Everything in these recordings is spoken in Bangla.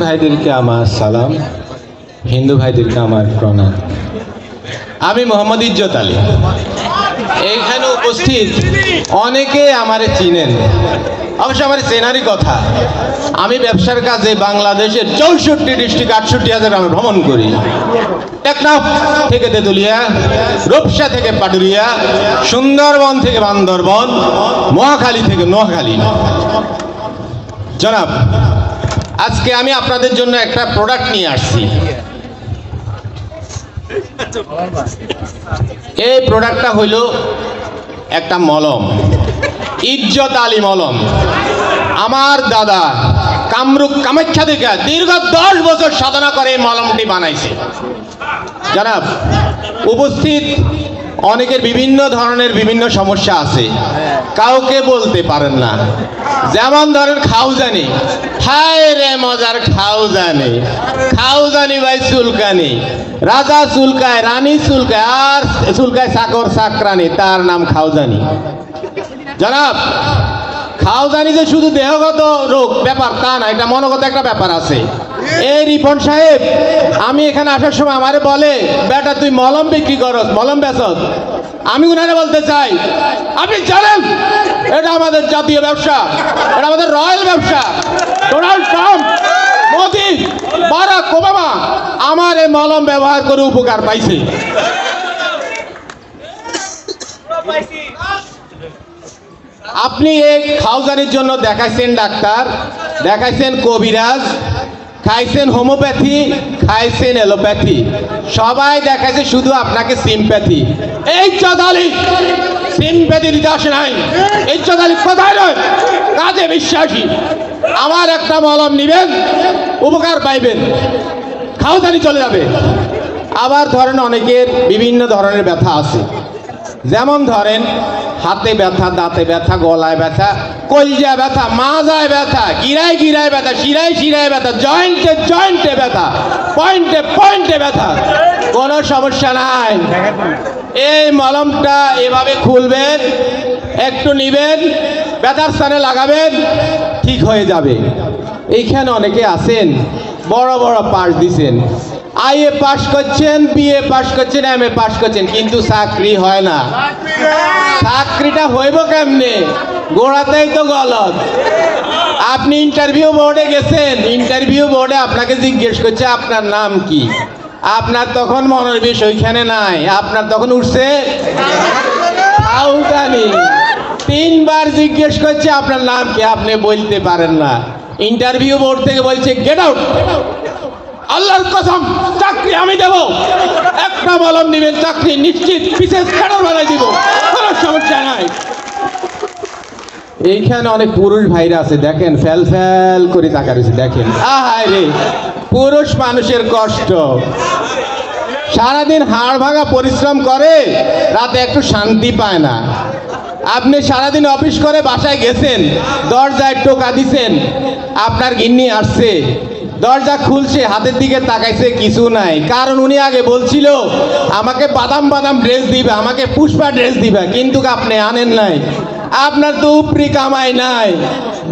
ভাইদেরকে আমার সালাম, হিন্দু ভাইদেরকে আমার প্রণাম। আমি মোহাম্মদ ইজ্জত আলী। এইখানে উপস্থিত অনেকে আমারে চিনেন। অবশ্য আমার চেনারই কথা। আমি ব্যবসার কাজে বাংলাদেশের চৌষট্টি ডিস্ট্রিক্ট আটষট্টি হাজার আমি ভ্রমণ করি। টেকনাফ থেকে তেঁতুলিয়া, রূপসা থেকে পাটুরিয়া, সুন্দরবন থেকে বান্দরবন, মহাখালী থেকে নোয়াখালী। জনাব আজকে আমি আপনাদের জন্য একটা প্রোডাক্ট নিয়ে আসছি। এই প্রোডাক্টটা হইল একটা মলম। ইজ্জত আলী মলম। আমার দাদা কামরূপ কামাখ্যা থেকে দীর্ঘ দশ বছর সাধনা করে এই মলমটি বানাইছে। জানাব উপস্থিত অনেকের বিভিন্ন ধরনের বিভিন্ন সমস্যা আছে। কাউকে বলতে পারেন না। যেমন ধরেন খাও জানি হায় রে মজার খাও জানি খাও জানি ভাই চুলকানি। রাজা চুলকায়, রানী চুলকায়, আর চুলকায় চাকর চাকরানি, তার নাম খাও জানি জনাব খাও জানি যে শুধু দেহগত রোগ, ব্যাপার তা না, এটা মনোগত একটা ব্যাপার আছে। এই রিপন সাহেব, আমি এখানে আসার সময় আমারে বলে, বেটা, তুই মলম বিক্রি করস, মলম বেচস। আমি উনারে বলতে চাই, আপনি জানেন, এটা আমাদের জাতীয় ব্যবসা, এটা আমাদের রয়্যাল ব্যবসা। Donald Trump, Modi, Barack Obama আমার এই মলম ব্যবহার করে উপকার পাইছে। আপনি এই খাওজানির জন্য দেখাইছেন ডাক্তার, দেখাইছেন কবিরাজ খাইছেন হোমিওপ্যাথি, খাইছেন এলোপ্যাথি সবাই দেখাইছে শুধু আপনাকে সিম্প্যাথি। এই চদালি সিম্প্যাথি দিতে আসে নাই। এই চদালি কোথায় নয় কাজে বিশ্বাসী। আমার একটা মলম নিবেন, উপকার পাইবেন। খাওজানি চলে যাবে। আবার ধরেন অনেকের বিভিন্ন ধরনের ব্যথা আছে। যেমন ধরেন, হাতে ব্যথা, দাঁতে ব্যথা, গলায় ব্যথা কলজা ব্যথা, মাজায় ব্যথা, গিরায় গিরায় ব্যথা, শিরায় শিরায় ব্যথা জয়েন্টে জয়েন্টে ব্যথা পয়েন্টে পয়েন্টে ব্যথা। কোনো সমস্যা নাই। এই মলমটা এভাবে খুলবেন, একটু নিবেন, ব্যথার স্থানে লাগাবেন, ঠিক হয়ে যাবে। এইখানে অনেকে আছেন, বড় বড় পাশ দিছেন। আইএ পাশ করছেন বিএ পাশ করছেন এম এ পাশ করছেন, কিন্তু চাকরি হয় না। চাকরিটা হইব কেমনে? গোড়াতেই তো গলত। আপনি ইন্টারভিউ বোর্ডে গেছেন ইন্টারভিউ বোর্ডে আপনাকে জিজ্ঞেস করছে, আপনার নাম কি? আপনার তখন মনের বিষয় ওইখানে নাই। আপনার তখন উঠছে তিনবার জিজ্ঞেস করছে, আপনার নাম কি? আপনি বলতে পারেন না। ইন্টারভিউ বোর্ড থেকে বলছে গেট আউট আল্লাহর কসম, চাকরি আমি দেব। একটা মলম নেবেন, চাকরি নিশ্চিত, বিশেষ কেন বানাই দিব। কোনো সমস্যা নাই। এইখানে অনেক পুরুষ ভাইরা আছে, দেখেন ফ্যাল ফ্যাল করে তাকা রয়েছে, দেখেন। আহায় রে, পুরুষ মানুষের কষ্ট। সারাদিন হাড় ভাঙা পরিশ্রম করে, রাতে একটু শান্তি পায় না। আপনি সারাদিন অফিস করে বাসায় গেছেন, দরজায় টোকা দিছেন, আপনার গিন্নি আসছে। দরজা খুলছে, হাতের দিকে তাকাইছে, কিছু নাই। কারণ উনি আগে বলছিল, আমাকে বাদাম বাদাম ড্রেস দিবে, আমাকে পুষ্পা ড্রেস দিবে। কিন্তু আপনি আনেন নাই। আপনার তো উপরি কামাই নাই।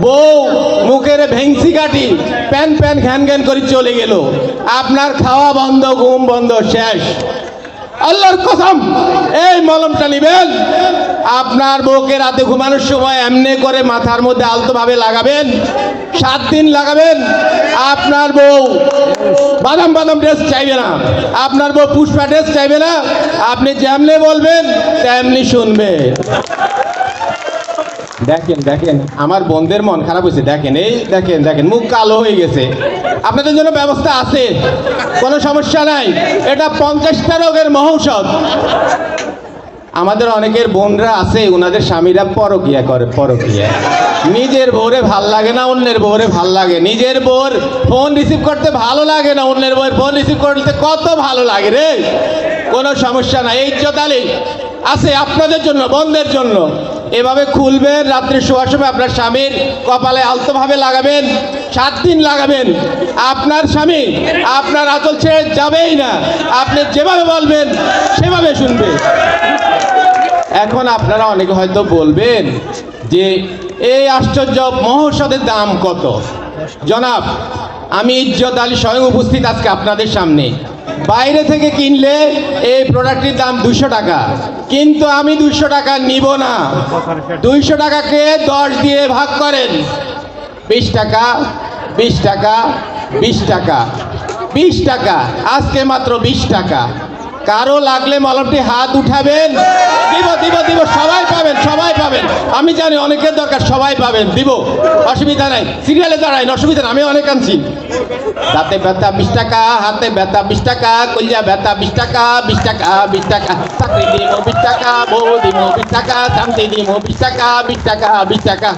বউ মুখের ভেংসি কাটি প্যান প্যান ঘ্যান ঘ্যান করে চলে গেল। আপনার খাওয়া বন্ধ, ঘুম বন্ধ, শেষ। আল্লাহর কসম, এই মলমটা নিবেন। আপনার বউকে রাতে ঘুমানোর সময় এমনি করে মাথার মধ্যে আলতোভাবে লাগাবেন, সাত দিন লাগাবেন, আপনার বউ বাদাম বাদাম ড্রেস চাইবে না, আপনার বউ পুষ্পা ড্রেস চাইবে না, আপনি যেমনি বলবেন তেমনি শুনবে। দেখেন দেখেন, আমার বোনদের মন খারাপ হয়েছে। দেখেন, এই দেখেন দেখেন, মুখ কালো হয়ে গেছে। আপনাদের জন্য ব্যবস্থা আছে। কোনো সমস্যা নাই। এটা পঞ্চাশটা রোগের মহৌষধ। আমাদের অনেকের বোনরা আছে ওনাদের স্বামীরা পরকিয়া করে, পরকিয়া। নিজের বউরে ভালো লাগে না, অন্যের বউরে ভালো লাগে। নিজের বউর ফোন রিসিভ করতে ভালো লাগে না, অন্যের বউয়ের ফোন রিসিভ করতে কত ভালো লাগে রে? কোনো সমস্যা নাই। এই চতালি আছে আপনাদের জন্য, বন্ধের জন্য। এভাবে খুলবেন, রাত্রে শোয়ার সময় আপনার স্বামীর কপালে আলতোভাবে লাগাবেন, সাত দিন লাগাবেন। আপনার স্বামী আপনার আচল ছেড়ে যাবেই না। আপনি যেভাবে বলবেন, সেভাবে শুনবে। এখন আপনারা অনেকে হয়তো বলবেন যে, এই আশ্চর্য মহৌষধের দাম কত? জনাব, আমি ইজ্জত আলী স্বয়ং উপস্থিত আজকে আপনাদের সামনে। বাইরে থেকে কিনলে এই প্রোডাক্টটির দাম দুশো টাকা। কিন্তু আমি দুশো টাকা নিব না। দুইশো টাকাকে দশ দিয়ে ভাগ করেন। বিশ টাকা বিশ টাকা বিশ টাকা বিশ টাকা, আজকে মাত্র বিশ টাকা। কারও লাগলে মলমটি হাত উঠাবেন। দিব দিব দিব, সবাই পাবেন সবাই পাবেন। আমি জানি অনেকের দরকার, সবাই পাবেন। দিব, অসুবিধা নাই। সিরিয়ালে দাঁড়াই অসুবিধা আমি অনেক আনছি। দাঁতে ব্যথা, বিশ টাকা, হাতে ব্যথা, বিশ টাকা কলিয়া ব্যথা, বিশ টাকা বিশ টাকা বিশ টাকা। চাকরি দিব, বিশ টাকা, বউ দিব, বিশ টাকা শান্তি দিব, বিশ টাকা বিশ টাকা বিশ টাকা।